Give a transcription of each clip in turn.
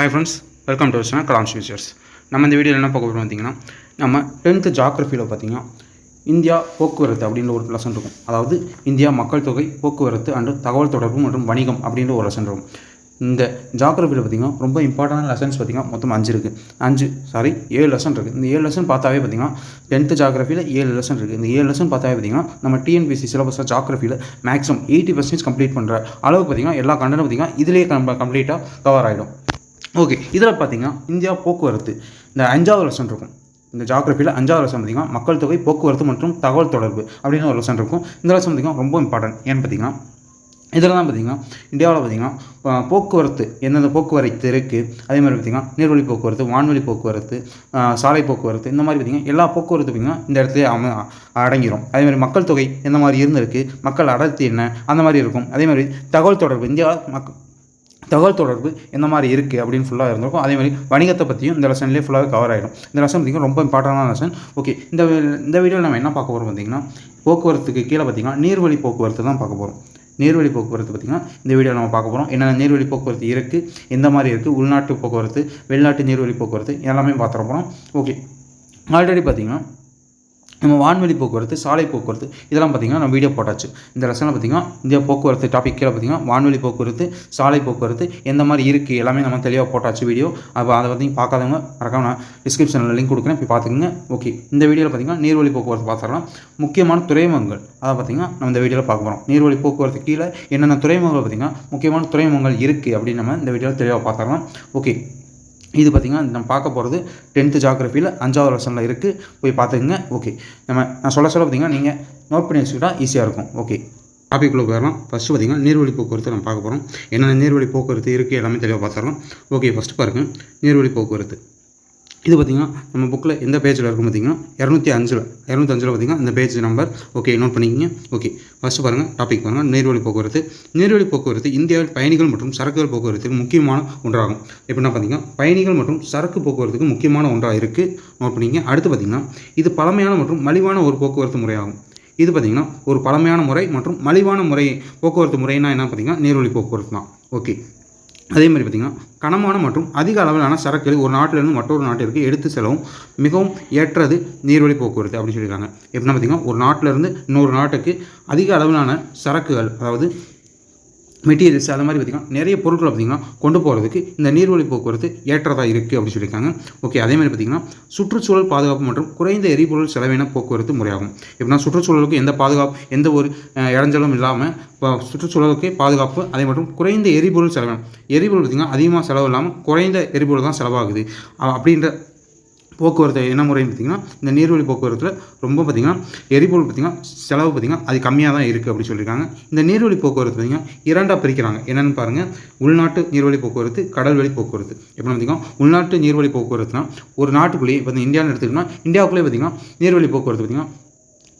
Hi friends welcome to channel Kalams futures நம்ம இந்த வீடியோவில் என்ன பார்க்க போகிறோம் பார்த்தீங்கன்னா நம்ம டென்த்து ஜாக்ரஃபியில் பார்த்தீங்கன்னா இந்தியா போக்குவரத்து அப்படின்ற ஒரு லெசன் இருக்கும். அதாவது இந்தியா மக்கள் தொகை போக்குவரத்து அண்டு தகவல் தொடர்பு மற்றும் வணிகம் அப்படின்ற ஒரு லெசன் இருக்கும். இந்த ஜாக்ரஃபியில் பார்த்தீங்கன்னா ரொம்ப இம்பார்ட்டண்டான லெசன்ஸ் பார்த்தீங்கன்னா மொத்தம் அஞ்சு இருக்குது அஞ்சு சாரி ஏழு லெசன் இருக்குது இந்த ஏழு லெசன் பார்த்தாவே பார்த்தீங்கன்னா டென்த்து ஜாகிரஃபியில் ஏழு லெசன் இருக்குது இந்த ஏழு லெசன் பார்த்தாவே பார்த்தீங்கன்னா நம்ம டிஎன்பிசி சிலபஸாக ஜாக்ரஃபியில் மேக்ஸிமம் எயிட்டி பர்சன்டேஜ் கம்ப்ளீட் பண்ணுற அளவுக்கு பார்த்தீங்கன்னா எல்லா கண்டனும் பார்த்தீங்கன்னா இதிலேயே நம்ம கம்ப்ளீட்டாக கவர் ஆகிடும் ஓகே இதில் பார்த்தீங்கன்னா இந்தியா போக்குவரத்து. இந்த அஞ்சாவது லெசன் இருக்கும். இந்த ஜாகிரபியில் அஞ்சாவது லெசன் பார்த்தீங்கன்னா மக்கள் தொகை போக்குவரத்து மற்றும் தகவல் தொடர்பு அப்படின்னு ஒரு லெசன் இருக்கும். இந்த லெசன் பார்த்தீங்கன்னா ரொம்ப இம்பார்ட்டன்ட் ஏன்னு பார்த்தீங்கன்னா இதில் தான் பார்த்தீங்கன்னா இந்தியாவில் பார்த்தீங்கன்னா போக்குவரத்து எந்தெந்த போக்குவரத்து இருக்குது அதே மாதிரி பார்த்தீங்கன்னா நீர்வழி போக்குவரத்து வான்வழி போக்குவரத்து சாலை போக்குவரத்து இந்த மாதிரி பார்த்திங்கன்னா எல்லா போக்குவரத்து பார்த்திங்கன்னா இந்த இடத்துல அம அடங்கிடும் அதே மாதிரி மக்கள் தொகை எந்த மாதிரி இருந்திருக்கு மக்கள் அடர்த்தி என்ன அந்த மாதிரி இருக்கும். அதே மாதிரி தகவல் தொடர்பு இந்தியா மக் தகவல் தொடர்பு எந்த மாதிரி இருக்குது அப்படின்னு ஃபுல்லாக இருந்திருக்கும். அதே மாதிரி வணிகத்தை பற்றியும் இந்த லெசன்லேயே ஃபுல்லாக கவர் ஆகிடும் இந்த லெசன் பார்த்திங்கன்னா ரொம்ப இம்பார்ட்டண்டான லெசன் ஓகே இந்த இந்த வீடியோவில் நம்ம என்ன பார்க்க போகிறோம் பார்த்திங்கன்னா போக்குவரத்துக்கு கீழே பார்த்திங்கன்னா நீர்வழி போக்குவரத்து தான் பார்க்க போகிறோம் நீர்வழி போக்குவரத்து பார்த்திங்கன்னா இந்த வீடியோவில் நம்ம பார்க்க போகிறோம் என்னென்ன நீர்வழி போக்குவரத்து இருக்குது எந்த மாதிரி இருக்குது உள்நாட்டு போக்குவரத்து வெளிநாட்டு நீர்வழி போக்குவரத்து எல்லாமே பார்த்துட போகிறோம் ஓகே ஆல்ரெடி பார்த்திங்கன்னா நம்ம வான்வெளி போக்குவரத்து சாலை போக்குவரத்து இதெல்லாம் பார்த்திங்கன்னா நம்ம வீடியோ போட்டாச்சு. இந்த லெசனில் பார்த்திங்கன்னா இந்தியா போக்குவரத்து டாபிக் கீழே பார்த்திங்கன்னா வான்வெளி போக்குவரத்து சாலை போக்குவரத்து எந்த மாதிரி இருக்குது எல்லாமே நம்ம தெளிவாக போட்டாச்சு வீடியோ அப்போ அதை பற்றி பார்க்காதவங்க மறக்காம நான் டிஸ்கிரிப்ஷனில் லிங்க் கொடுக்குறேன் இப்போ பார்த்துக்குங்க. ஓகே இந்த வீடியோவில் பார்த்திங்கன்னா நீர்வழி போக்குவரத்து பார்த்துக்கலாம் முக்கியமான துறைமுகங்கள் அதை பார்த்திங்கன்னா நம்ம இந்த வீடியோவில் பார்க்க போகிறோம் நீர்வழி போக்குவரத்து கீழே என்னென்ன துறைமுகங்கள் பார்த்திங்கன்னா முக்கியமான துறைமுகங்கள் இருக்குது அப்படின்னு நம்ம இந்த வீடியோவில் தெளிவாக பார்த்துக்கலாம் ஓகே இது பார்த்திங்கன்னா நம்ம பார்க்க போகிறது டென்த்து ஜாகிரஃபியில் அஞ்சாவது லெசனில் இருக்குது போய் பார்த்துக்குங்க. ஓகே நம்ம நான் சொல்ல சொல்ல பார்த்திங்கன்னா நீங்கள் நோட் பண்ணி வச்சுக்கிட்டா ஈஸியாக இருக்கும். ஓகே டாபிக்குள்ளே போயிடலாம். ஃபஸ்ட்டு பார்த்திங்கன்னா நீர்வழி போக்குவரத்து நம்ம பார்க்க போகிறோம் என்னென்ன நீர்வழி போக்குவரத்து இருக்குது எல்லாமே தெளிவாக பார்த்துடலாம். ஓகே ஃபஸ்ட்டு பாருங்கள் நீர்வழி போக்குவரத்து. இது பார்த்திங்கன்னா நம்ம புக்கில் எந்த பேஜில் இருக்கும் பார்த்திங்கன்னா இரநூத்தி அஞ்சில் இரநூத்தி அஞ்சில் பார்த்திங்கன்னா இந்த பேஜ் நம்பர் ஓகே நோட் பண்ணிக்கிங்க. ஓகே ஃபஸ்ட்டு பாருங்கள் டாபிக் பாருங்கள் நீர்வழி போக்குவரத்து. நீர்வழி போக்குவரத்து இந்தியாவில் பயணிகள் மற்றும் சரக்குகள் போக்குவரத்துக்கு முக்கியமான ஒன்றாகும். எப்படின்னா பார்த்திங்கன்னா பயணிகள் மற்றும் சரக்கு போக்குவரத்துக்கு முக்கியமான ஒன்றாக இருக்குது நோட் பண்ணிங்க அடுத்து பார்த்திங்கன்னா இது பழமையான மற்றும் மலிவான ஒரு போக்குவரத்து முறையாகும். இது பார்த்திங்கன்னா ஒரு பழமையான முறை மற்றும் மலிவான முறை போக்குவரத்து முறைனா என்ன பார்த்திங்கன்னா நீர்வழி போக்குவரத்து தான் ஓகே அதே மாதிரி பார்த்திங்கன்னா கனமான மற்றும் அதிக அளவிலான சரக்குகள் ஒரு நாட்டிலிருந்து மற்றொரு நாட்டிற்கு எடுத்து செல்லவும் மிகவும் ஏற்றது நீர்வழி போக்குவரத்து அப்படின்னு சொல்லியிருக்காங்க. எப்படின்னா பார்த்திங்கன்னா ஒரு நாட்டிலிருந்து இன்னொரு நாட்டுக்கு அதிக அளவிலான சரக்குகள் அதாவது மெட்டீரியல்ஸ் அது மாதிரி பார்த்திங்கன்னா நிறைய பொருட்களை பார்த்திங்கன்னா கொண்டு போகிறதுக்கு இந்த நீர்வழி போக்குவரத்து ஏற்றதாக இருக்குது அப்படின்னு சொல்லியிருக்காங்க. ஓகே அதே மாதிரி பார்த்திங்கன்னா சுற்றுச்சூழல் பாதுகாப்பு மற்றும் குறைந்த எரிபொருள் செலவின போக்குவரத்து முறையாகும். எப்படின்னா சுற்றுச்சூழலுக்கு எந்த பாதுகாப்பு எந்த ஒரு இடைஞ்சலும் இல்லாமல் இப்போ சுற்றுச்சூழலுக்கு பாதுகாப்பு அதே மற்றும் குறைந்த எரிபொருள் செலவினம். எரிபொருள் பார்த்திங்கன்னா அதிகமாக செலவு இல்லாமல் குறைந்த எரிபொருள் தான் செலவாகுது. அப்படின்ற போக்குவரத்து என்ன முறைன்னு பார்த்தீங்கன்னா இந்த நீர்வழி போக்குவரத்தில் ரொம்ப பார்த்திங்கன்னா எரிபொருள் பார்த்திங்கன்னா செலவு பார்த்திங்கன்னா அது கம்மியாக தான் இருக்குது அப்படின்னு சொல்லியிருக்காங்க. இந்த நீர்வழி போக்குவரத்து பார்த்திங்கன்னா இரண்டாக பிரிக்கிறாங்க. என்னென்னு பாருங்கள் உள்நாட்டு நீர்வழி போக்குவரத்து கடல்வழி போக்குவரத்து. எப்படி பார்த்திங்கன்னா உள்நாட்டு நீர்வழி போக்குவரத்துனா ஒரு நாட்டுக்குள்ளேயே இப்போ இந்தியான்னு எடுத்துக்கிட்டோம்னா இந்தியாவுக்குள்ளேயே பார்த்திங்கன்னா நீர்வழி போக்குவரத்து பார்த்திங்கன்னா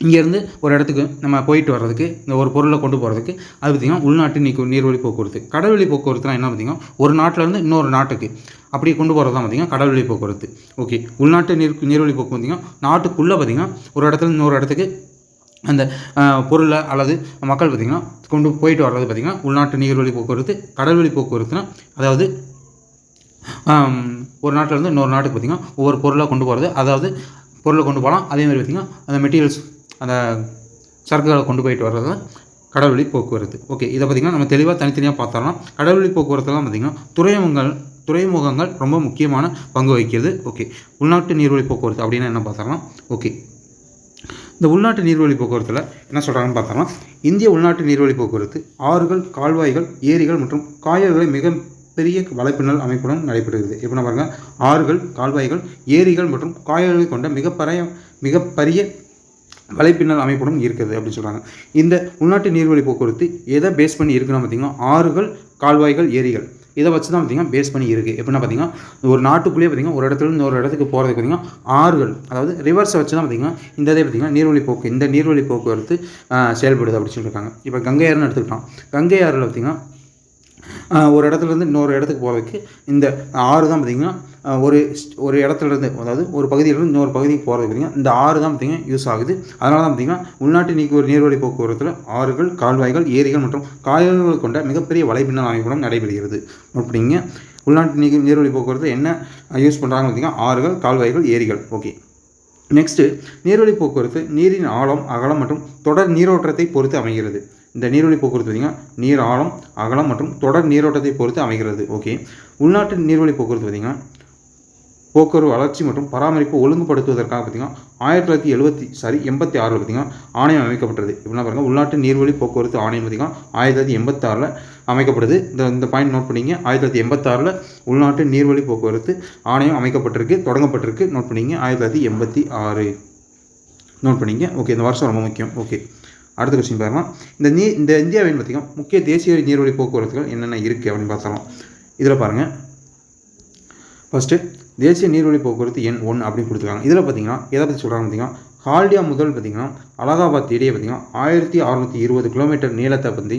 இங்கேருந்து ஒரு இடத்துக்கு நம்ம போயிட்டு வர்றதுக்கு இந்த ஒரு பொருளை கொண்டு போகிறதுக்கு அது பார்த்திங்கன்னா உள்நாட்டு நீக்கு நீர்வழி போக்குவரத்து. கடல்வழி போக்குவரத்துலாம் என்ன பார்த்திங்கன்னா ஒரு நாட்டிலேருந்து இன்னொரு நாட்டுக்கு அப்படி கொண்டு போகிறது தான் பார்த்திங்கன்னா கடல்வழி போக்குவரத்து. ஓகே உள்நாட்டு நீர் நீர்வழி போக்கு பார்த்திங்கன்னா நாட்டுக்குள்ளே பார்த்திங்கன்னா ஒரு இடத்துல இன்னொரு இடத்துக்கு அந்த பொருளை அல்லது மக்கள் பார்த்திங்கன்னா கொண்டு போயிட்டு வர்றது பார்த்திங்கன்னா உள்நாட்டு நீர்வழி போக்குவரத்து கடல்வழி போக்குவரத்துனா அதாவது ஒரு நாட்டிலேருந்து இன்னொரு நாட்டுக்கு பார்த்திங்கன்னா ஒவ்வொரு பொருளாக கொண்டு போகிறது அதாவது பொருளை கொண்டு போகலாம். அதே மாதிரி பார்த்திங்கன்னா அந்த மெட்டீரியல்ஸ் அந்த சரக்குகளை கொண்டு போயிட்டு வர்றது தான் கடல்வழி போக்குவரத்து. ஓகே இதை பார்த்திங்கன்னா நம்ம தெளிவாக தனித்தனியாக பார்த்தோம்னா கடல்வழி போக்குவரத்துலாம் பார்த்திங்கன்னா துறைமுகங்கள் துறைமுகங்கள் ரொம்ப முக்கியமான பங்கு வகிக்கிறது. ஓகே உள்நாட்டு நீர்வழி போக்குவரத்து அப்படின்னா என்ன பார்த்தோம்னா ஓகே இந்த உள்நாட்டு நீர்வழி போக்குவரத்தில் என்ன சொல்கிறாங்கன்னு பார்த்தோம்னா இந்திய உள்நாட்டு நீர்வழி போக்குவரத்து ஆறுகள் கால்வாய்கள் ஏரிகள் மற்றும் காயல்களை மிக பெரிய வலைப்பின்னல் அமைப்புடன் நடைபெறுகிறது. எப்படின்னா பாருங்கள் ஆறுகள் கால்வாய்கள் ஏரிகள் மற்றும் காயல்களை கொண்ட மிகப்பெரிய மிகப்பெரிய வலைப்பின்னல் அமைப்புடன் இருக்குது அப்படின்னு சொல்கிறாங்க இந்த உள்நாட்டு நீர்வழி போக்குவரத்து எதை பேஸ் பண்ணி இருக்குன்னா பார்த்தீங்கன்னா ஆறுகள் கால்வாய்கள் ஏரிகள். இதை வச்சு தான் பார்த்தீங்கன்னா பேஸ் பண்ணி இருக்குது எப்படின்னா பார்த்தீங்கன்னா ஒரு நாட்டுக்குள்ளேயே பார்த்தீங்கன்னா ஒரு இடத்துல இருந்து ஒரு இடத்துக்கு போகிறதுக்கு பார்த்தீங்கன்னா ஆறுகள் அதாவது ரிவர்ஸை வச்சு தான் பார்த்தீங்கன்னா இந்த இதே பார்த்தீங்கன்னா நீர்வழி போக்கு இந்த நீர்வழி போக்குவரத்து செயல்படுது அப்படின்னு சொல்லியிருக்காங்க இப்போ கங்கை ஆறுன்னு எடுத்துக்கிட்டோம். கங்கை ஆறில் பார்த்தீங்கன்னா ஒரு இடத்துல இருந்து இன்னொரு இடத்துக்கு போகிறதுக்கு இந்த ஆறு தான் பார்த்திங்கன்னா ஒரு ஸ்- ஒரு இடத்துலேருந்து அதாவது ஒரு பகுதியிலிருந்து இன்னொரு பகுதிக்கு போகிறது பார்த்திங்கன்னா இந்த ஆறு தான் பார்த்திங்கன்னா யூஸ் ஆகுது. அதனால தான் பார்த்திங்கன்னா உள்நாட்டு நீக்கு ஒரு நீர்வழி போக்குவரத்தில் ஆறுகள் கால்வாய்கள் ஏரிகள் மற்றும் கால்வாய்கள் கொண்ட மிகப்பெரிய வலைப்பின்னல் அமைப்புடன் நடைபெறுகிறது. அப்படிங்க. உள்நாட்டு நீர் நீர்வழி போக்குவரத்து என்ன யூஸ் பண்ணுறாங்க பார்த்தீங்கன்னா ஆறுகள் கால்வாய்கள் ஏரிகள். ஓகே நெக்ஸ்ட்டு நீர்வழி போக்குவரத்து நீரின் ஆழம் அகலம் மற்றும் தொடர் நீரோட்டத்தை பொறுத்து அமைகிறது. இந்த நீர்வழி போக்குவரத்து பார்த்திங்கன்னா நீர் ஆழம் அகலம் மற்றும் தொடர் நீரோட்டத்தை பொறுத்து அமைகிறது. ஓகே உள்நாட்டு நீர்வழி போக்குவரத்து பார்த்திங்கன்னா போக்குவரத்து வளர்ச்சி மற்றும் பராமரிப்பு ஒழுங்குபடுத்துவதற்காக பார்த்திங்கன்னா ஆயிரத்தி தொள்ளாயிரத்தி எழுபத்தி சாரி எண்பத்தி ஆறில் பார்த்திங்கன்னா ஆணையம் அமைக்கப்பட்டது. இப்படிலாம் பாருங்கள் உள்நாட்டு நீர்வழி போக்குவரத்து ஆணையம் பார்த்திங்கன்னா ஆயிரத்தி தொள்ளாயிரத்தி எண்பத்தாறில் அமைக்கப்படுது. இந்த இந்த பாயிண்ட் நோட் பண்ணிங்க. ஆயிரத்தி தொள்ளாயிரத்தி எண்பத்தாறில் உள்நாட்டு நீர்வழி போக்குவரத்து ஆணையம் அமைக்கப்பட்டிருக்கு தொடங்கப்பட்டிருக்கு. நோட் பண்ணிங்க. ஆயிரத்தி தொள்ளாயிரத்தி எண்பத்தி ஆறு. நோட் பண்ணிங்க. ஓகே இந்த வருஷம் ரொம்ப முக்கியம். ஓகே அடுத்த கொஸ்டின் பாருங்கள் இந்த நீ இந்த இந்தியாவின் பார்த்திங்கன்னா முக்கிய தேசிய நீர்வழி போக்குவரத்துகள் என்னென்ன இருக்குது அப்படின்னு பார்த்தலாம் இதில் பாருங்கள் ஃபஸ்ட்டு தேசிய நீர்வழி போக்குவரத்து எண் ஒன் அப்படின்னு கொடுத்துருக்காங்க. இதில் பார்த்தீங்கன்னா எதை பற்றி சொல்கிறாங்க பார்த்தீங்கன்னா ஹால்டியா முதல் பார்த்தீங்கன்னா அலகாபாத் இடையே பார்த்தீங்கன்னா ஆயிரத்தி அறுநூற்றி இருபது கிலோமீட்டர் நீளத்தை பற்றி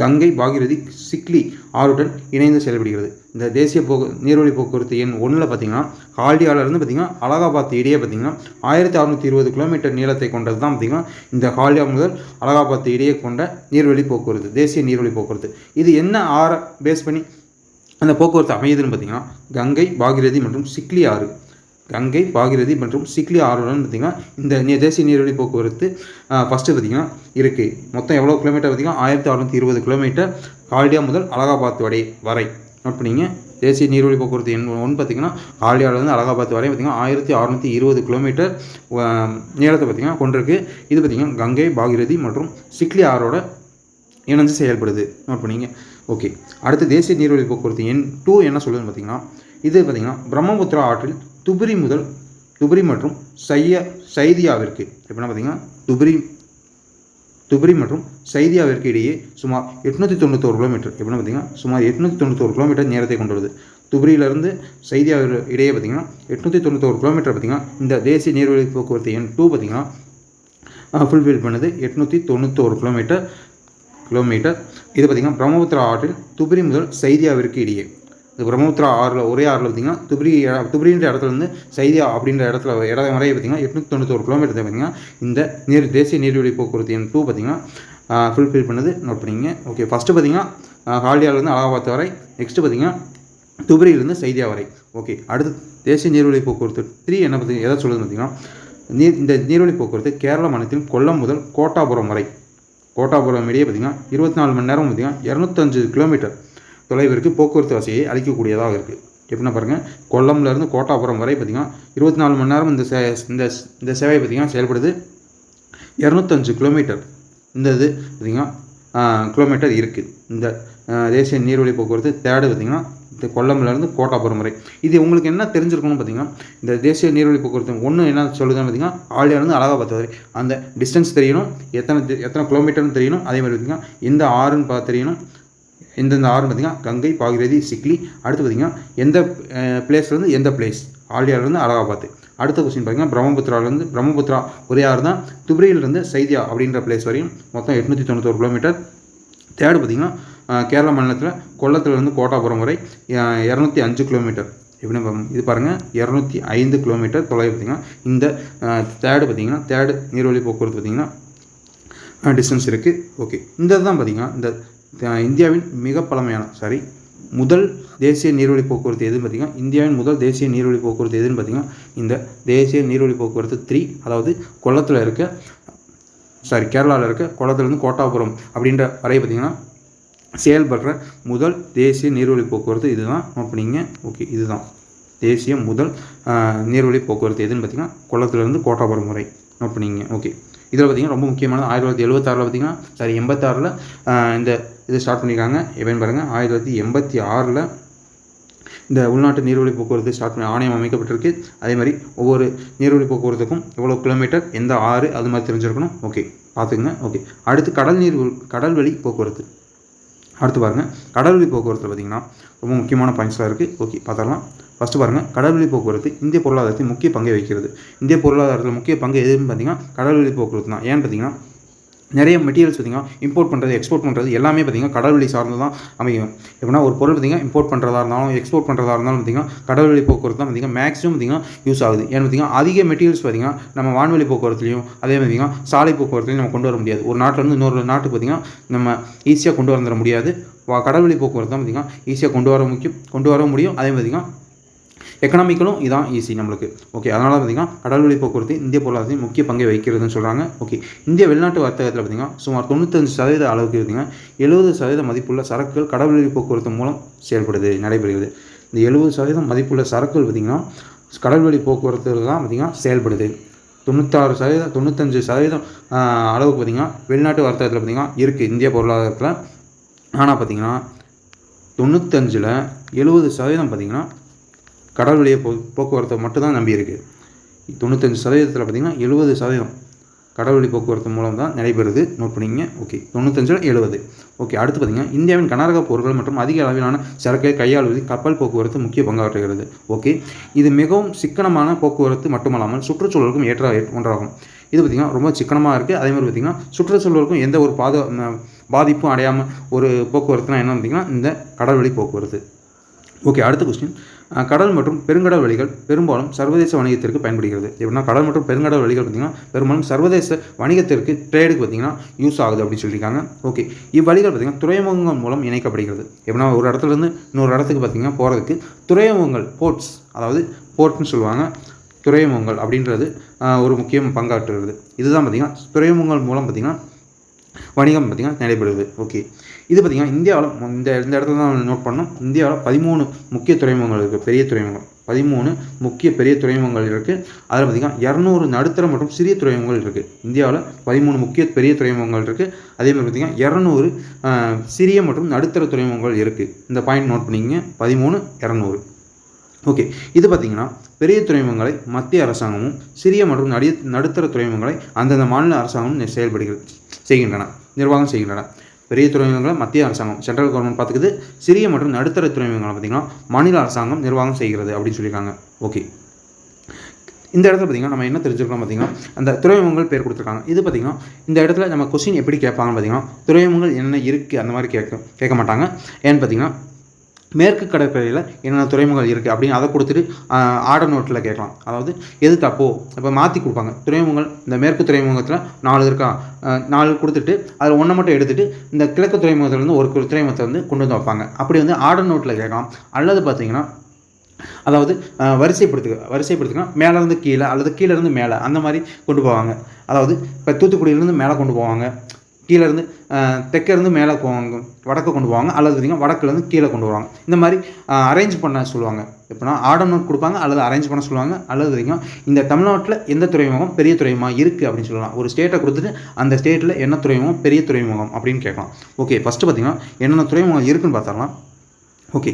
கங்கை பாகிரதி சிக்லி ஆறுடன் இணைந்து செயல்படுகிறது. இந்த தேசிய போக்கு நீர்வழி போக்குவரத்து எண் ஒன்றில் பார்த்தீங்கன்னா ஹால்டியாவிலேருந்து பார்த்தீங்கன்னா அலகாபாத் இடையே பார்த்தீங்கன்னா ஆயிரத்தி அறுநூற்றி இருபது கிலோமீட்டர் நீளத்தை கொண்டது தான் பார்த்தீங்கன்னா இந்த ஹால்டியா முதல் அலகாபாத் இடையே கொண்ட நீர்வழி போக்குவரத்து தேசிய நீர்வழி போக்குவரத்து. இது என்ன ஆற பேஸ் பண்ணி அந்த போக்குவரத்து அமையுதுன்னு பார்த்தீங்கன்னா கங்கை பாகிரதி மற்றும் சிக்லி ஆறு. கங்கை பாகிரதி மற்றும் சிக்லி ஆறுடன் பார்த்திங்கன்னா இந்த நீ- தேசிய நீர்வழி போக்குவரத்து ஃபஸ்ட்டு பார்த்திங்கன்னா இருக்குது மொத்தம் எவ்வளோ கிலோமீட்டர் பார்த்திங்கன்னா ஆயிரத்தி அறநூற்றி இருபது கிலோமீட்டர் ஹால்டியா முதல் அலகாபாத் வரை வரை. நோட் பண்ணிங்க. தேசிய நீர்வழி போக்குவரத்து எண் ஒன்று பார்த்திங்கன்னா ஹால்டியாவிலேருந்து அலகாபாத் வரை பார்த்திங்கன்னா ஆயிரத்தி அறநூற்றி இருபது கிலோமீட்டர் நீளத்தை பார்த்திங்கன்னா கொண்டிருக்கு. இது பார்த்திங்கன்னா கங்கை பாகிரதி மற்றும் சிக்லி ஆறோட இணைஞ்சு செயல்படுது. நோட் பண்ணிங்க. ஓகே அடுத்து தேசிய நீர்வழி போக்குவரத்து எண் டூ என்ன சொல்லுதுன்னு பார்த்தீங்கன்னா இது பார்த்தீங்கன்னா பிரம்மபுத்திரா ஆற்றில் துபுரி முதல் துபிரி மற்றும் சைய சைதியாவிற்கு எப்படின்னா பார்த்தீங்கன்னா துபுரி துபிரி மற்றும் சைதியாவிற்கு இடையே சுமார் எட்நூற்றி தொண்ணூத்தோரு கிலோமீட்டர் எப்படின்னா பார்த்தீங்கன்னா சுமார் எட்நூற்றி தொண்ணூத்தோரு கிலோமீட்டர் நேரத்தை கொண்டுள்ளது. துபிரியிலிருந்து சைதியா இடையே பார்த்தீங்கன்னா எட்நூற்றி தொண்ணூத்தோரு கிலோமீட்டர் பார்த்தீங்கன்னா இந்த தேசிய நீர்வழி போக்குவரத்து எண் டூ பார்த்தீங்கன்னா ஃபுல்ஃபில் பண்ணுது எட்நூற்றி தொண்ணூத்தோரு கிலோமீட்டர் கிலோமீட்டர் இது பார்த்திங்கன்னா பிரம்மபுத்திரா ஆற்றில் துபிரி முதல் சைதியாவிற்கு இடையே. இது பிரம்மபுத்திரா ஆறில் ஒரே ஆறில் பார்த்திங்கன்னா துபிரி துபிரின்ற இடத்துல இருந்து சைதியா அப்படின்ற இடத்துல இடம் வரை பார்த்திங்கன்னா எட்நூற்றி தொண்ணூத்தோரு கிலோமீட்டர் பார்த்திங்கன்னா இந்த நீர் தேசிய நீர்வழி போக்குவரத்து எண் டூ பார்த்திங்கன்னா ஃபுல்ஃபில் பண்ணது நோட் பண்ணிங்க ஓகே ஃபஸ்ட்டு பார்த்திங்கன்னா ஹால்டியாவிலேருந்து அலகாபாத் வரை நெக்ஸ்ட்டு பார்த்திங்கன்னா துபிரியிலேருந்து சைதியா வரை. ஓகே அடுத்து தேசிய நீர்வழி போக்குவரத்து த்ரீ என்ன பற்றி எதை சொல்லுது பார்த்திங்கன்னா நீர் இந்த நீர்வழி போக்குவரத்து கேரள மாநிலத்தில் கொல்லம் முதல் கோட்டாபுரம் வரை. கோட்டாபுரம் இடையே பார்த்திங்கன்னா இருபத்தி நாலு மணி நேரம் பார்த்திங்கன்னா இரநூத்தஞ்சு கிலோமீட்டர் தொலைவிற்கு போக்குவரத்து வசதியை அளிக்கக்கூடியதாக இருக்குது எப்படின்னா பாருங்கள் கொல்லம்லேருந்து கோட்டாபுரம் வரை பார்த்திங்கன்னா இருபத்தி நாலு மணி நேரம் இந்த சே இந்த இந்த சேவை பார்த்திங்கன்னா செயல்படுது. இரநூத்தஞ்சு கிலோமீட்டர் இந்த இது பார்த்திங்கன்னா கிலோமீட்டர் இருக்குது இந்த தேசிய நீர்வழி போக்குவரத்து தேர்டு பார்த்திங்கன்னா கொல்லம்லேருந்து கோட்டாபுரம் வரை இது உங்களுக்கு என்ன தெரிஞ்சிருக்கணும்னு பார்த்தீங்கன்னா இந்த தேசிய நீர்வழி போக்குவரத்து ஒன்று என்ன சொல்லுதுன்னு பார்த்தீங்கன்னா ஆழியாலேருந்து அலகாபாத் வரை அந்த டிஸ்டன்ஸ் தெரியணும் எத்தனை எத்தனை கிலோமீட்டர்னு தெரியணும். அதே மாதிரி பார்த்திங்கன்னா எந்த ஆறுன்னு பார்த்து தெரியணும். எந்தெந்த ஆறுன்னு பார்த்தீங்கன்னா கங்கை பாகிரதி சிக்லி. அடுத்து பார்த்தீங்கன்னா எந்த பிளேஸ்லேருந்து எந்த பிளேஸ் ஆழியாலேருந்து அலகாபாத் அடுத்த கொஸ்டின் பார்த்தீங்கன்னா பிரம்மபுத்திராலேருந்து பிரம்மபுத்திரா ஒரே ஆறு தான் துப்ரியிலிருந்து சைதியா அப்படின்ற பிளேஸ் வரையும் மொத்தம் எட்நூற்றி தொண்ணூத்தோரு கிலோமீட்டர் தேர்டு பார்த்தீங்கன்னா கேரள மாநிலத்தில் கொல்லத்துலேருந்து கோட்டாபுரம் வரை இரநூத்தி அஞ்சு கிலோமீட்டர் எப்படின்னு பாருங்க, இது பாருங்கள் இரநூத்தி ஐந்து கிலோமீட்டர் தொலைவு பார்த்தீங்கன்னா இந்த தேர்டு பார்த்தீங்கன்னா தேர்டு நீர்வழி போக்குவரத்து பார்த்திங்கன்னா டிஸ்டன்ஸ் இருக்குது ஓகே இந்த தான் பார்த்தீங்கன்னா இந்த இந்தியாவின் மிக பழமையான சாரி முதல் தேசிய நீர்வழி போக்குவரத்து எதுன்னு பார்த்தீங்கன்னா இந்தியாவின் முதல் தேசிய நீர்வழி போக்குவரத்து எதுன்னு பார்த்தீங்கன்னா இந்த தேசிய நீர்வழி போக்குவரத்து த்ரீ அதாவது கொல்லத்தில் இருக்க சாரி கேரளாவில் இருக்க கொளத்துலேருந்து கோட்டாபுரம் அப்படின்ற வரை பார்த்தீங்கன்னா செயல்படுற முதல் தேசிய நீர்வழி போக்குவரத்து இதுதான். நோட் பண்ணிங்க ஓகே இதுதான். தேசிய முதல் நீர்வழி போக்குவரத்து எதுன்னு பார்த்தீங்கன்னா குளத்துலேருந்து கோட்டாபுரம் முறை நோட் பண்ணிங்க ஓகே இதில் பார்த்தீங்கன்னா ரொம்ப முக்கியமானது ஆயிரத்தி தொள்ளாயிரத்தி எழுபத்தாறில் பார்த்தீங்கன்னா சாரி எண்பத்தாறில் இந்த இது ஸ்டார்ட் பண்ணியிருக்காங்க எப்படின்னு பாருங்கள் ஆயிரத்தி தொள்ளாயிரத்தி எண்பத்தி ஆறில் இந்த உள்நாட்டு நீர்வழி போக்குவரத்து ஸ்டார்ட் பண்ணி ஆணையம் அமைக்கப்பட்டிருக்கு. அதே மாதிரி ஒவ்வொரு நீர்வழி போக்குவரத்துக்கும் எவ்வளோ கிலோமீட்டர் எந்த ஆறு அது மாதிரி தெரிஞ்சிருக்கணும். ஓகே பார்த்துக்குங்க ஓகே அடுத்து கடல் நீர் கடல்வழி போக்குவரத்து. அடுத்து பாருங்கள் கடல்வழி போக்குவரத்து பார்த்தீங்கன்னா ரொம்ப முக்கியமான பாயிண்ட்ஸ்லாம் இருக்குது ஓகே பார்த்துடலாம். ஃபஸ்ட்டு பாருங்கள் கடல்வழி போக்குவரத்து இந்திய பொருளாதாரத்தில் முக்கிய பங்கை வகிக்கிறது. இந்திய பொருளாதாரத்தில் முக்கிய பங்கு எதுன்னு பார்த்தீங்கன்னா கடல்வழி போக்குவரத்து தான். ஏன்னு பார்த்தீங்கன்னா நிறைய மெட்டீரியல்ஸ் பார்த்திங்கன்னா இம்போர்ட் பண்ணுறது எக்ஸ்போர்ட் பண்ணுறது எல்லாமே பார்த்திங்கன்னா கடல் வழி சார்ந்து தான் அமையும். எப்படின்னா ஒரு பொருள் பார்த்திங்கன்னா இம்போர்ட் பண்ணுறதா இருந்தாலும் எக்ஸ்போர்ட் பண்ணுறதா இருந்தாலும் பார்த்திங்கன்னா கடல் வழி போக்குவரத்து தான் பார்த்திங்கன்னா மேக்ஸிமம் பார்த்திங்கன்னா யூஸ் ஆகுது. ஏன்னு பார்த்திங்கன்னா அதிக மெட்டீரியல்ஸ் பார்த்திங்கன்னா நம்ம வான்வெளி போக்குவரத்துலையும் அதே மாதிரி பார்த்திங்கன்னா சாலை போக்குவரத்துலையும் நம்ம கொண்டு வர முடியாது. ஒரு நாட்டிலேருந்து இன்னொரு நாட்டுக்கு பார்த்திங்கன்னா நம்ம ஈஸியாக கொண்டு வந்துட முடியாது. வா- கடல் வழி போக்குவரத்து தான் பார்த்திங்கன்னா ஈஸியாக கொண்டு வர முக்கியம் கொண்டு வர முடியும். அதே பார்த்திங்கன்னா எக்கனாமிக்கலும் இதான் ஈஸி நம்மளுக்கு. ஓகே அதனால் பார்த்தீங்கன்னா கடல் வழி போக்குவரத்து இந்திய பொருளாதாரத்தில் முக்கிய பங்கை வகிக்கிறதுன்னு சொல்கிறாங்க ஓகே இந்திய வெளிநாட்டு வர்த்தகத்தில் பார்த்தீங்கன்னா சுமார் தொண்ணூத்தஞ்சு சதவீத அளவுக்கு பார்த்தீங்கன்னா எழுபது சதவீத மதிப்புள்ள சரக்குகள் கடல் வழி போக்குவரத்து மூலம் செயல்படுது நடைபெறுகிறது. இந்த எழுபது சதவீதம் மதிப்புள்ள சரக்குகள் பார்த்திங்கன்னா கடல் வழி போக்குவரத்து தான் பார்த்திங்கன்னா செயல்படுது. தொண்ணூத்தாறு சதவீதம் தொண்ணூத்தஞ்சு சதவீதம் அளவுக்கு பார்த்திங்கன்னா வெளிநாட்டு வர்த்தகத்தில் பார்த்திங்கன்னா இருக்குது இந்திய பொருளாதாரத்தில். ஆனால் பார்த்திங்கன்னா தொண்ணூத்தஞ்சில் எழுபது சதவீதம் பார்த்திங்கன்னா கடல் வழியை போ போக்குவரத்தை மட்டும்தான் நம்பியிருக்கு. தொண்ணூத்தஞ்சு சதவீதத்தில் பார்த்திங்கன்னா எழுபது சதவீதம் கடல் வழி போக்குவரத்து மூலம் தான் நடைபெறுது. நோட் பண்ணிங்க ஓகே தொண்ணூத்தஞ்சில் எழுபது ஓகே அடுத்து பார்த்திங்கன்னா இந்தியாவின் கனரக பொருட்கள் மற்றும் அதிக அளவிலான சரக்கை கையாளுவதில் கப்பல் போக்குவரத்து முக்கிய பங்காற்றுகிறது ஓகே இது மிகவும் சிக்கனமான போக்குவரத்து மட்டுமல்லாமல் சுற்றுச்சூழலுக்கும் ஏற்ற ஒன்றாகும். இது பார்த்திங்கன்னா ரொம்ப சிக்கனமாக இருக்குது அதே மாதிரி பார்த்திங்கன்னா சுற்றுச்சூழலுக்கும் எந்த ஒரு பாத பாதிப்பும் அடையாமல் ஒரு போக்குவரத்துனா என்ன பார்த்திங்கன்னா இந்த கடல் வழி போக்குவரத்து. ஓகே அடுத்த கொஸ்டின் கடல் மற்றும் பெருங்கடல் வழிகள் பெரும்பாலும் சர்வதேச வணிகத்திற்கு பயன்படுகிறது. எப்படின்னா கடல் மற்றும் பெருங்கடல் வழிகள் பார்த்திங்கன்னா பெரும்பாலும் சர்வதேச வணிகத்திற்கு ட்ரேடுக்கு பார்த்திங்கன்னா யூஸ் ஆகுது அப்படின்னு சொல்லியிருக்காங்க. ஓகே இவ்வழிகள் பார்த்திங்கன்னா துறைமுகங்கள் மூலம் இணைக்கப்படுகிறது. எப்படின்னா ஒரு இடத்துல இருந்து இன்னொரு இடத்துக்கு பார்த்திங்கன்னா போகிறதுக்கு துறைமுகங்கள் போர்ட்ஸ் அதாவது போர்ட்னு சொல்லுவாங்க. துறைமுகங்கள் அப்படின்றது ஒரு முக்கிய பங்காற்றுகிறது. இதுதான் பார்த்திங்கன்னா துறைமுகங்கள் மூலம் பார்த்திங்கன்னா வணிகம் பார்த்திங்கன்னா நடைபெறுது. ஓகே இது பார்த்திங்கன்னா இந்தியாவில் இந்த இந்த இடத்துல தான் நோட் பண்ணோம் இந்தியாவில் பதிமூணு முக்கிய துறைமுகங்கள் இருக்குது பெரிய துறைமுகம். பதிமூணு முக்கிய பெரிய துறைமுகங்கள் இருக்குது அதில் பார்த்திங்கன்னா இரநூறு நடுத்தர மற்றும் சிறிய துறைமுகங்கள் இருக்குது இந்தியாவில் பதிமூணு முக்கிய பெரிய துறைமுகங்கள் இருக்குது அதே மாதிரி பார்த்திங்கன்னா இரநூறு சிறிய மற்றும் நடுத்தர துறைமுகங்கள் இருக்குது இந்த பாயிண்ட் நோட் பண்ணிக்கங்க. பதிமூணு இரநூறு. ஓகே இது பார்த்திங்கன்னா பெரிய துறைமுகங்களை மத்திய அரசாங்கமும் சிறிய மற்றும் நடி நடுத்தர துறைமுகங்களை அந்தந்த மாநில அரசாங்கமும் செயல்படுகிறது. செய்கின்றன. நிர்வாகம் செய்கின்றன. பெரிய துறைமுகங்களை மத்திய அரசாங்கம் சென்ட்ரல் கவர்மெண்ட் பார்த்துக்குது. சிறிய மற்றும் நடுத்தர துறைமுகங்களை பார்த்திங்கன்னா மாநில அரசாங்கம் நிர்வாகம் செய்கிறது அப்படின்னு சொல்லியிருக்காங்க. ஓகே இந்த இடத்துல பார்த்திங்கன்னா நம்ம என்ன தெரிஞ்சுக்கிறோம் பார்த்திங்கன்னா அந்த துறைமுகங்கள் பேர் கொடுத்துருக்காங்க. இது பார்த்திங்கன்னா இந்த இடத்துல நம்ம கொஸ்டின் எப்படி கேட்பாங்கன்னு பார்த்திங்கன்னா துறைமுகங்கள் என்ன இருக்குது அந்த மாதிரி கேட்க கேட்க மாட்டாங்க. ஏன்னு பார்த்திங்கன்னா மேற்கு கடற்கரையில் என்னென்ன துறைமுகங்கள் இருக்குது அப்படின்னு அதை கொடுத்துட்டு ஆர்டர் நோட்டில் கேட்கலாம். அதாவது எது தப்போ இப்போ மாற்றி கொடுப்பாங்க. துறைமுகங்கள் இந்த மேற்கு துறைமுகத்தில் நாலு இருக்கா நாலு கொடுத்துட்டு அதில் ஒன்றை மட்டும் எடுத்துகிட்டு இந்த கிழக்கு துறைமுகத்துலேருந்து ஒரு துறைமுகத்தை வந்து கொண்டு வந்து வைப்பாங்க. அப்படி வந்து ஆர்டர் நோட்டில் கேட்கலாம். அல்லது பார்த்தீங்கன்னா அதாவது அஹ், வரிசைப்படுத்துக மேலேருந்து கீழே அல்லது கீழேருந்து மேலே அந்த மாதிரி கொண்டு போவாங்க. அதாவது இப்போ தூத்துக்குடியிலேருந்து மேலே கொண்டு போவாங்க. கீழேருந்து தெற்கேருந்து மேலே போவாங்க வடக்கு கொண்டு போவாங்க. அல்லது பார்த்திங்கன்னா வடக்குலேருந்து கீழே கொண்டு வருவாங்க. இந்த மாதிரி அரேஞ்ச் பண்ண சொல்லுவாங்க. எப்படின்னா ஆர்டர் நோட் கொடுப்பாங்க அல்லது அரேஞ்ச் பண்ண சொல்லுவாங்க. அல்லது பார்த்திங்கன்னா இந்த தமிழ்நாட்டில் எந்த துறைமுகம் பெரிய துறைமுகம் இருக்குது அப்படின்னு சொல்லலாம். ஒரு ஸ்டேட்டை கொடுத்துட்டு அந்த ஸ்டேட்டில் என்ன துறைமுகம் பெரிய துறைமுகம் அப்படின்னு கேட்கலாம். ஓகே ஃபஸ்ட்டு பார்த்திங்கன்னா என்னென்ன துறைமுகம் இருக்குன்னு பார்த்தரலாம் ஓகே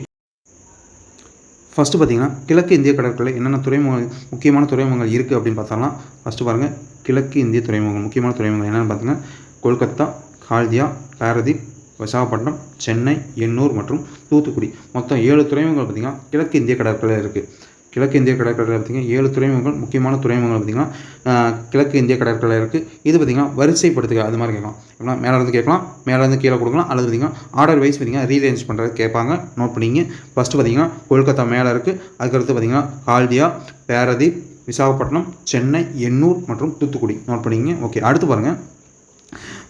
ஃபஸ்ட்டு பார்த்தீங்கன்னா கிழக்கு இந்திய கடற்கரை என்னென்ன துறைமுகம் முக்கியமான துறைமுகங்கள் இருக்குது அப்படின்னு பார்த்தோம்னா ஃபஸ்ட்டு பாருங்கள் கிழக்கு இந்திய துறைமுகம் முக்கியமான துறைமுகம் என்னென்னு பார்த்தீங்கன்னா கொல்கத்தா ஹால்தியா பாரதீப் விசாகப்பட்டினம் சென்னை எண்ணூர் மற்றும் தூத்துக்குடி. மொத்தம் ஏழு துறைமுகங்கள் பார்த்திங்கன்னா கிழக்கு இந்திய கடற்கரையில் இருக்குது கிழக்கு இந்திய கடற்கரையில் பார்த்திங்கன்னா ஏழு துறைமுகங்கள் முக்கியமான துறைமுகங்கள் பார்த்திங்கன்னா கிழக்கு இந்திய கடற்கரையில் இருக்குது இது பார்த்திங்கன்னா வரிசைப்படுத்துக அது மாதிரி கேட்கலாம். எப்படின்னா மேலே இருந்து கேட்கலாம் மேலே இருந்து கீழே கொடுக்கலாம் அல்லது பார்த்திங்கன்னா ஆர்டர் வைஸ் பார்த்திங்கன்னா ரீரேஞ்ச் பண்ணுறது கேட்பாங்க. நோட் பண்ணிங்க. ஃபஸ்ட்டு பார்த்திங்கன்னா கொல்கத்தா மேலே இருக்குது அதுக்கடுத்து பார்த்திங்கன்னா ஹால்தியா பேரதீப் விசாகப்பட்டினம் சென்னை எண்ணூர் மற்றும் தூத்துக்குடி. நோட் பண்ணிங்க. ஓகே அடுத்து பாருங்கள்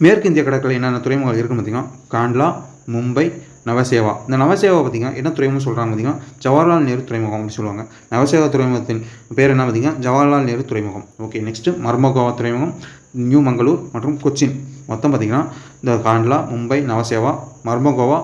மேற்கு இந்திய கடற்கரை என்னென்ன துறைமுகங்கள் இருக்குன்னு பார்த்தீங்கன்னா காண்ட்லா மும்பை நவசேவா. இந்த நவசேவா பார்த்தீங்கன்னா என்ன துறைமுகம் சொல்கிறாங்க பார்த்தீங்கன்னா ஜவஹர்லால் நேரு துறைமுகம் அப்படின்னு சொல்லுவாங்க. நவசேவா துறைமுகத்தின் பேர் என்ன பார்த்தீங்கன்னா ஜவஹர்லால் நேரு துறைமுகம். ஓகே நெக்ஸ்ட்டு மர்மகோவா துறைமுகம் நியூ மங்களூர் மற்றும் கொச்சின். மொத்தம் பார்த்தீங்கன்னா இந்த காண்ட்லா மும்பை நவசேவா மர்மகோவா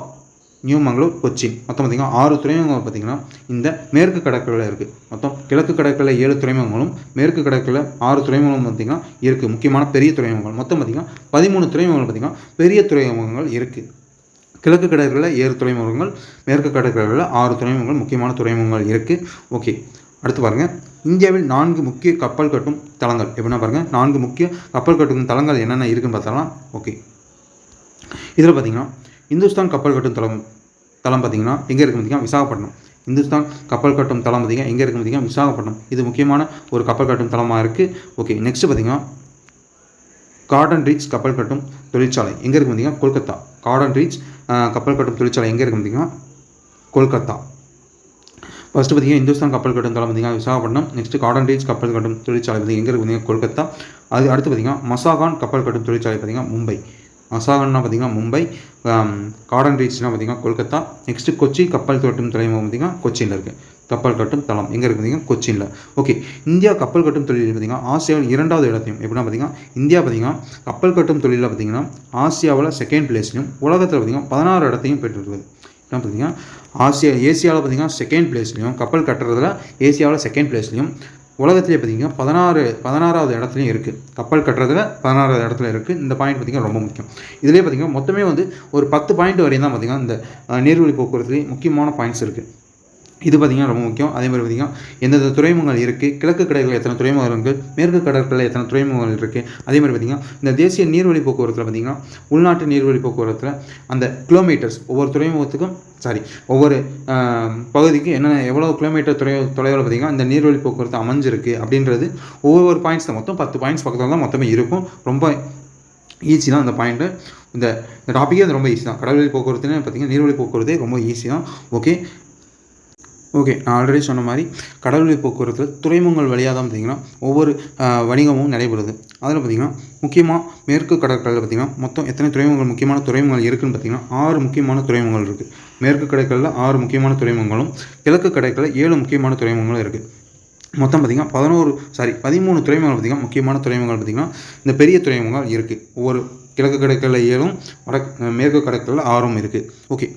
நியூ மங்களூர் கொச்சின் மொத்தம் பார்த்திங்கன்னா ஆறு துறைமுகங்கள் பார்த்திங்கன்னா இந்த மேற்கு கடற்கரையில் இருக்குது மொத்தம் கிழக்கு கடற்கரையில் ஏழு துறைமுகங்களும் மேற்கு கடற்கரையில் ஆறு துறைமுகங்களும் பார்த்திங்கன்னா இருக்குது முக்கியமான பெரிய துறைமுகங்கள். மொத்தம் பார்த்திங்கன்னா பதிமூணு துறைமுகங்கள் பார்த்திங்கன்னா பெரிய துறைமுகங்கள் இருக்குது கிழக்கு கடற்கரையில் ஏழு துறைமுகங்கள் மேற்கு கடற்கரையில் ஆறு துறைமுகங்கள் முக்கியமான துறைமுகங்கள் இருக்குது ஓகே. அடுத்து பாருங்கள் இந்தியாவில் நான்கு முக்கிய கப்பல் கட்டும் தளங்கள். எப்படின்னா பாருங்கள் நான்கு முக்கிய கப்பல் கட்டும் தளங்கள் என்னென்ன இருக்குன்னு பார்த்தோம்னா ஓகே. இதில் பார்த்தீங்கன்னா இந்துஸ்தான் கப்பல் கட்டும் தளம் தளம் பார்த்தீங்கன்னா எங்கே இருக்குது பார்த்திங்கன்னா விசாகப்பட்டினம். இந்துஸ்தான் கப்பல் கட்டும் தளம் பார்த்திங்கன்னா எங்கே இருக்குது பார்த்தீங்கன்னா விசாகப்பட்டினம். இது முக்கியமான ஒரு கப்பல் கட்டும் தளமாக இருக்குது ஓகே நெக்ஸ்ட் பார்த்தீங்கன்னா கார்டன் ரீச் கப்பல் கட்டும் தொழிற்சாலை. எங்கே இருக்குது பார்த்தீங்கன்னா கொல்கத்தா. கார்டன் ரீச் கப்பல் கட்டும் தொழிற்சாலை எங்கே இருக்குது பார்த்தீங்கன்னா கொல்கத்தா. ஃபஸ்ட்டு பார்த்தீங்கன்னா இந்துஸ்தான் கப்பல் கட்டும் தளம் பார்த்திங்கன்னா விசாகப்பட்டினம். நெக்ஸ்ட் கார்டன் ரீச் கப்பல் கட்டும் தொழிற்சாலை பார்த்தீங்கன்னா எங்கே இருக்குது பார்த்தீங்கன்னா கொல்கத்தா. அது அடுத்து பார்த்தீங்கன்னா மசாகான் கப்பல் கட்டும் தொழிற்சாலை பார்த்தீங்கன்னா மும்பை. மசாகான்னா பார்த்தீங்கன்னா மும்பை கார்டன் ரீச்னா பார்த்தீங்கன்னா கொல்கத்தா நெக்ஸ்ட் கொச்சி கப்பல் தோட்டம் துறைமுகம் பார்த்தீங்கன்னா கொச்சியில் இருக்குது கப்பல் கட்டும் தளம். எங்கே இருக்குது பார்த்தீங்கன்னா கொச்சியில் ஓகே இந்தியா கப்பல் கட்டும் தொழில் பார்த்தீங்கன்னா ஆசியாவில் இரண்டாவது இடத்தையும் எப்படின்னா பார்த்தீங்கன்னா இந்தியா பார்த்தீங்கன்னா கப்பல் கட்டும் தொழிலில் பார்த்தீங்கன்னா ஆசியாவில் செகண்ட் பிளேஸ்லையும் உலகத்தில் பார்த்தீங்கன்னா பதினாறு இடத்தையும் பெற்றிருக்குது. என்ன பார்த்தீங்கன்னா ஆசியா ஏசியாவில் பார்த்தீங்கன்னா செகண்ட் பிளேஸ்லையும் கப்பல் கட்டுறதுல ஏசியாவில் செகண்ட் பிளேஸ்லையும் உலகத்திலே பார்த்தீங்கன்னா பதினாறு பதினாறாவது இடத்துலையும் இருக்குது கப்பல் கட்டுறதுல பதினாறாவது இடத்துல இருக்குது இந்த பாயிண்ட் பார்த்தீங்கன்னா ரொம்ப முக்கியம். இதிலே பார்த்தீங்கன்னா மொத்தமே வந்து ஒரு பத்து பாயிண்ட் வரையும் தான் பார்த்திங்கன்னா இந்த நீர்வழி போக்குவரத்துலேயே முக்கியமான பாயிண்ட்ஸ் இருக்குது இது பார்த்திங்கன்னா ரொம்ப முக்கியம். அதே மாதிரி பார்த்திங்கன்னா எந்தெந்த துறைமுகங்கள் இருக்குது கிழக்கு கடற்கரை எத்தனை துறைமுகம் இருக்குது மேற்கு கடற்கரையில் எத்தனை துறைமுகங்கள் இருக்குது அதே மாதிரி பார்த்திங்கன்னா இந்த தேசிய நீர்வழி போக்குவரத்தில் பார்த்திங்கன்னா உள்நாட்டு நீர்வழி போக்குவரத்தில் அந்த கிலோமீட்டர்ஸ் ஒவ்வொரு துறைமுகத்துக்கும் சாரி ஒவ்வொரு பகுதிக்கு என்னென்ன எவ்வளோ கிலோமீட்டர் துறை தொலைவில் பார்த்திங்கன்னா இந்த நீர்வழி போக்குவரத்து அமைஞ்சிருக்கு அப்படின்றது ஒவ்வொரு பாயிண்ட்ஸ் தான் மொத்தம் பத்து பாயிண்ட்ஸ் பக்கத்தில் தான் மொத்தமே இருக்கும். ரொம்ப ஈஸி தான் அந்த பாயிண்ட்டு இந்த இந்த டாப்பிக்கே அது ரொம்ப ஈஸி தான். கடல்வழி போக்குவரத்துன்னு பார்த்திங்கன்னா நீர்வழி போக்குவரத்தே ரொம்ப ஈஸி தான். ஓகே ஓகே நான் ஆல்ரெடி சொன்ன மாதிரி கடல்வழி போக்குவரத்து துறைமுகங்கள் வழியாக தான் பார்த்திங்கன்னா ஒவ்வொரு வணிகமும் நடைபெறுது. அதில் பார்த்திங்கன்னா முக்கியமாக மேற்கு கடற்கரையில் பார்த்திங்கன்னா மொத்தம் எத்தனை துறைமுகங்கள் முக்கியமான துறைமுகங்கள் இருக்குதுன்னு பார்த்திங்கன்னா ஆறு முக்கியமான துறைமுகங்கள் இருக்குது மேற்கு கடற்கரையில் ஆறு முக்கியமான துறைமுகங்களும் கிழக்கு கடற்கரையில் ஏழு முக்கியமான துறைமுகங்களும் இருக்குது மொத்தம் பார்த்திங்கன்னா பதினோரு சாரி பதிமூணு துறைமுகங்கள் பார்த்திங்கன்னா முக்கியமான துறைமுகங்கள் பார்த்திங்கன்னா இந்த பெரிய துறைமுகங்கள் இருக்குது ஒவ்வொரு கிழக்கு கடற்கரையில் ஏழும் வடக்கு மேற்கு கடற்கரையில் ஆறும் இருக்குது ஓகே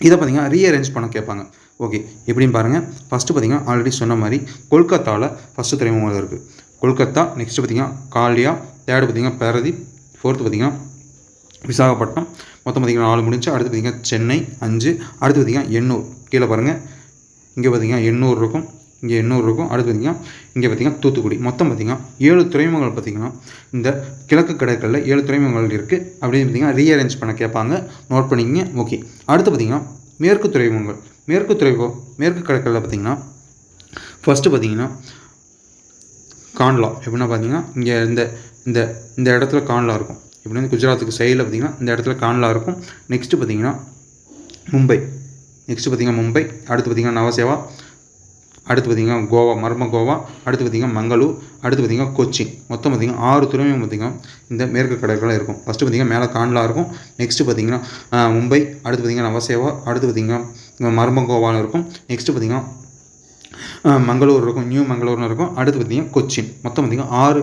இதை பார்த்தீங்கன்னா ரீஅரேஞ்ச் பண்ண கேட்பாங்க ஓகே எப்படின்னு பாருங்கள் ஃபஸ்ட்டு பார்த்தீங்கன்னா ஆல்ரெடி சொன்ன மாதிரி கொல்கத்தாவில் ஃபஸ்ட்டு துறைமுகம் இருக்குது கொல்கத்தா நெக்ஸ்ட்டு பார்த்தீங்கன்னா காலியா தேர்டு பார்த்தீங்கன்னா பாரதீப் ஃபோர்த்து பார்த்தீங்கன்னா விசாகப்பட்டினம் மொத்தம் பார்த்தீங்கன்னா நாலு முடிஞ்சு அடுத்து பார்த்தீங்கன்னா சென்னை அஞ்சு அடுத்து பார்த்தீங்கன்னா எண்ணூர் கீழே பாருங்கள் இங்கே பார்த்தீங்கன்னா எண்ணூர் இருக்கும். இங்கே எண்ணூறு இருக்கும். அடுத்து பார்த்தீங்கன்னா இங்கே பார்த்தீங்கன்னா தூத்துக்குடி. மொத்தம் பார்த்தீங்கன்னா ஏழு துறைமுகங்கள் பார்த்தீங்கன்னா இந்த கிழக்கு கடற்கரில் ஏழு துறைமுகங்கள் இருக்குது அப்படின்னு பார்த்தீங்கன்னா ரீஅரேஞ்ச் பண்ண கேட்பாங்க நோட் பண்ணிக்கங்க. ஓகே அடுத்து பார்த்தீங்கன்னா மேற்கு துறைமுகங்கள். மேற்கு துறைவோ மேற்கு கடற்கரை பார்த்திங்கன்னா ஃபஸ்ட்டு பார்த்தீங்கன்னா கான்லா எப்படின்னா பார்த்தீங்கன்னா இங்கே இந்த இந்த இந்த இடத்துல கான்லா இருக்கும். எப்படின்னா வந்து குஜராத்துக்கு சைடில் பார்த்தீங்கன்னா இந்த இடத்துல கான்லா இருக்கும். நெக்ஸ்ட்டு பார்த்தீங்கன்னா மும்பை. நெக்ஸ்ட்டு பார்த்திங்கன்னா மும்பை. அடுத்து பார்த்திங்கன்னா நவசேவா. அடுத்து பார்த்திங்கன்னா கோவா மர்ம கோவா. அடுத்து பார்த்திங்கன்னா மங்களூர். அடுத்து பார்த்தீங்கன்னா கொச்சின். மொத்தம் பார்த்திங்கன்னா ஆறு துறையும் பார்த்தீங்கன்னா இந்த மேற்கு கடற்கரை இருக்கும். ஃபஸ்ட்டு பார்த்திங்கன்னா மேலே கான்லா இருக்கும். நெக்ஸ்ட்டு பார்த்தீங்கன்னா மும்பை. அடுத்து பார்த்தீங்கன்னா நவசேவா. அடுத்து பார்த்திங்கன்னா மர்ம இருக்கும். நெக்ஸ்ட்டு பார்த்தீங்கன்னா மங்களூர் இருக்கும் நியூ மங்களூர்னு இருக்கும். அடுத்து பார்த்திங்கன்னா கொச்சின். மொத்தம் பார்த்தீங்கன்னா ஆறு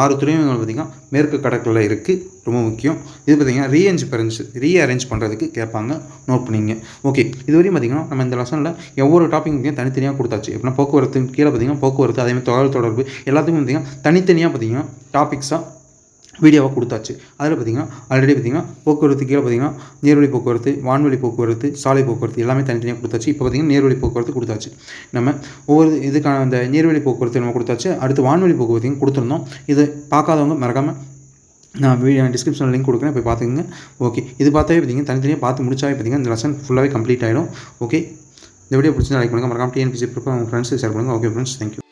ஆறு துறைமுகங்கள் பார்த்திங்கன்னா மேற்கு கடற்கரையில் இருக்குது ரொம்ப முக்கியம். இது பார்த்தீங்கன்னா ரீஅரேஞ்ச் அரேஞ்ச் ரீஅரேஞ்ச் பண்ணுறதுக்கு கேட்பாங்க. நோட் பண்ணிங்க. ஓகே இதுவரையும் பார்த்தீங்கன்னா நம்ம இந்த லெசனில் ஒவ்வொரு டாப்பிக்கும் தனித்தனியாக கொடுத்தாச்சு. எப்படின்னா போக்குவரத்து கீழே பார்த்திங்கன்னா போக்குவரத்து அதேமாதிரி தகவல் தொடர்பு எல்லாத்துக்கும் பார்த்திங்கன்னா தனித்தனியாக பார்த்தீங்கன்னா டாபிக்ஸாக வீடியோவாக கொடுத்தாச்சு. அதில் பார்த்தீங்கன்னா ஆல்ரெடி பார்த்தீங்கன்னா போக்குவரத்து கீழே பார்த்தீங்கன்னா நேர்வழி போக்குவரத்து வான்வழி போக்குவரத்து சாலை போக்குவரத்து எல்லாமே தனித்தனியாக கொடுத்தாச்சு. இப்போ பார்த்தீங்கன்னா நேர்வழி போக்குவரத்து கொடுத்தாச்சு. நம்ம ஒவ்வொரு இதுக்கான அந்த நேர்வழி போக்குவரத்து நம்ம கொடுத்தாச்சு. அடுத்து வான்வழி போக்குவரத்தையும் கொடுத்துருந்தோம். இது பார்க்காதவங்க மறக்காமல் நான் வீடியோ டிஸ்கிரிப்ஷனில் லிங்க் கொடுக்குறேன். போய் பார்த்துக்கங்க. ஓகே இது பார்த்தாவே பார்த்தீங்கன்னா தனித்தனியாக பார்த்து முடிச்சாவே பார்த்தீங்கன்னா இந்த லெசன் ஃபுல்லாகவே கம்ப்ளீட் ஆகிடும் ஓகே இந்த வீடியோ பிடிச்சி லைக் பண்ணுங்கள் மறக்காம டிஎன்பிசி ப்ரிப்பேர் உங்கள் ஃப்ரெண்ட்ஸுக்கு ஷேர் பண்ணுங்கள் ஓகே ஃப்ரெண்ட்ஸ் தேங்க்யூ